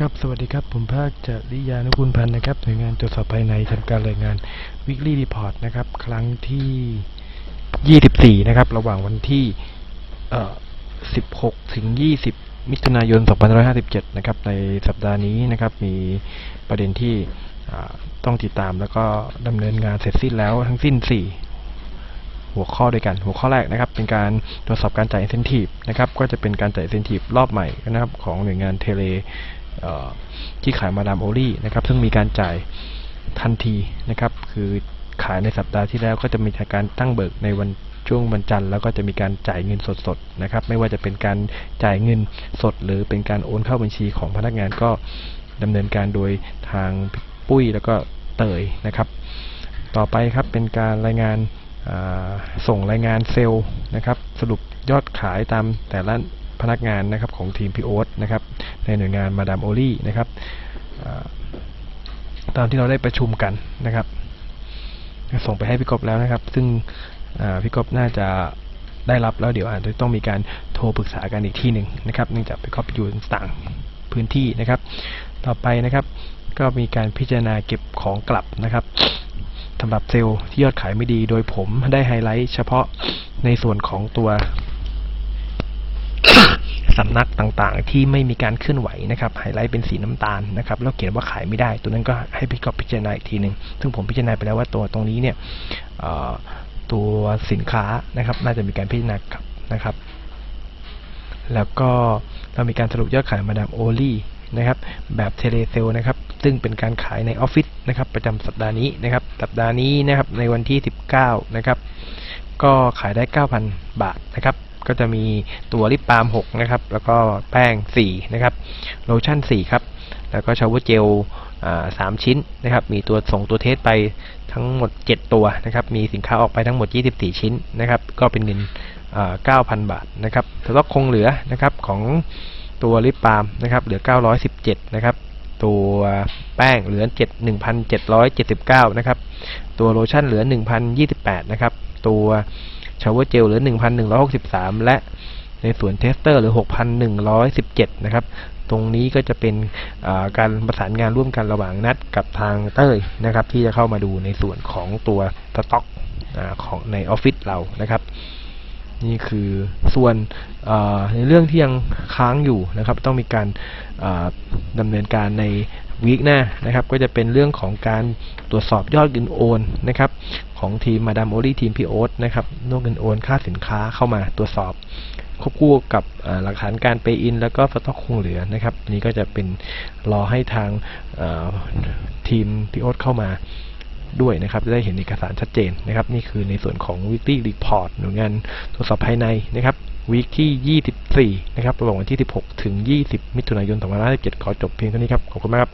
ครับสวัสดีครับ ผมภาคจริยานุกุลพันธ์นะครับหน่วยงานตรวจสอบภายในทำการรายงาน weekly report นะครับ ครั้งที่ 24 นะครับ ระหว่างวันที่เอ่อ16 ถึง 20 มิถุนายน 2557 นะครับ ในสัปดาห์นี้นะครับ มีประเด็นที่ต้องติดตามแล้วก็ดำเนินงานเสร็จสิ้นแล้วทั้งสิ้น 4หัวข้อด้วยกัน หัวข้อแรกนะครับ เป็นการตรวจสอบการจ่าย incentive นะครับ ก็จะเป็นการจ่าย incentive รอบใหม่นะครับ ของหน่วยงานเทเล ที่ขายมาดามโอลี่นะครับ ซึ่งมีการจ่ายทันทีนะครับ คือขายในสัปดาห์ที่แล้วก็จะมีการตั้งเบิกในวันช่วงวันจันทร์แล้วก็จะมีการจ่ายเงินสดๆนะครับ ไม่ว่าจะเป็นการจ่ายเงินสด หรือเป็นการโอนเข้าบัญชีของพนักงานก็ดำเนินการโดยทางปุ้ยแล้วก็เตยนะครับ ต่อไปครับเป็นการรายงานส่งรายงานเซลล์นะครับ สรุปยอดขายตามแต่ละ พนักงานนะครับของทีมพีโอสนะครับในหน่วยงานมาดามโอลี่นะครับตามที่เราได้ประชุมกันนะครับส่งไปให้พี่กบแล้วนะครับ ซึ่งพี่กบน่าจะได้รับแล้วเดี๋ยวอาจจะต้องมีการโทรปรึกษากันอีกที่หนึ่งนะครับเนื่องจากพี่กบอยู่ต่างพื้นที่นะครับ ต่อไปนะครับก็มีการพิจารณาเก็บของกลับนะครับสำหรับเซลล์ที่ยอดขายไม่ดี โดยผมได้ไฮไลท์เฉพาะในส่วนของตัว สำนักต่างๆ ที่ไม่มีการเคลื่อนไหวนะครับไฮไลท์เป็นสีน้ำตาลนะครับแล้วเขียนว่าขายไม่ได้ ตัวนั้นก็ให้พี่กอบพิจารณาอีกทีหนึ่งซึ่งผมพิจารณาไปแล้วว่าตัวตรงนี้เนี่ยตัวสินค้านะครับ น่าจะมีการพิจารณากับนะครับ แล้วก็เรามีการสรุปยอดขายมาดามโอลี่นะครับ แบบเทเลเซลนะครับ ซึ่งเป็นการขายในออฟฟิศนะครับ ประจำสัปดาห์นี้นะครับ สัปดาห์นี้นะครับในวันที่ 19 นะครับ ก็ขายได้ 9,000 บาทนะครับ ก็จะมีตัวลิปบาล์ม6นะครับ แล้วก็แป้ง 4 นะครับ โลชั่น 4 ครับ แล้วก็ชาวเวอร์เจลอ่า3ชิ้นนะครับ มีตัวส่งตัวเทสไปทั้งหมด 7 ตัวนะครับ มีสินค้าออกไปทั้งหมด 24 ชิ้นนะครับ ก็เป็นเงินอ่า9,000 บาทนะครับสต็อกคงเหลือนะครับของตัวลิปบาล์มนะครับ เหลือ 917 นะครับ ตัวแป้งเหลือ 7 1,779 นะครับ ตัวโลชั่นเหลือ 1,028 นะครับ ตัวชาวเวอร์เจลเหลือ 1,163 และในส่วนเทสเตอร์เหลือ 6,117 นะครับ ตรงนี้ก็จะเป็นาการประสานงานร่วมกันระหว่างนัดกับทางเต้ยนะครับ ที่จะเข้ามาดูในส่วนของตัวสต็อกอของในออฟฟิศเรานะครับนี่คือส่วนในเรื่องที่ยังค้างอยู่นะครับ ต้องมีการาดำเนินการใน วีคหน้านะครับก็จะเป็นเรื่องของการตรวจสอบยอดเงินโอนนะครับของทีมมาดามโอลี่ทีมพี่โอสนะครับยอดเงินโอนค่าสินค้าเข้ามาตรวจสอบควบคู่กับหลักฐานการเปย์อิน แล้วก็สต็อกคงเหลือนะครับนี้ก็จะเป็นรอให้ทางทีมพี่โอสเข้ามาด้วยนะครับจะได้เห็นเอกสารชัดเจนนะครับ นี่คือในส่วนของ weekly report หน่วยงานตรวจสอบภายในนะครับวีคที่ 24 นะครับระหว่างวันที่ 16 ถึง 20 มิถุนายน 2557 ขอจบเพียงเท่านี้ครับ ขอบคุณมากครับ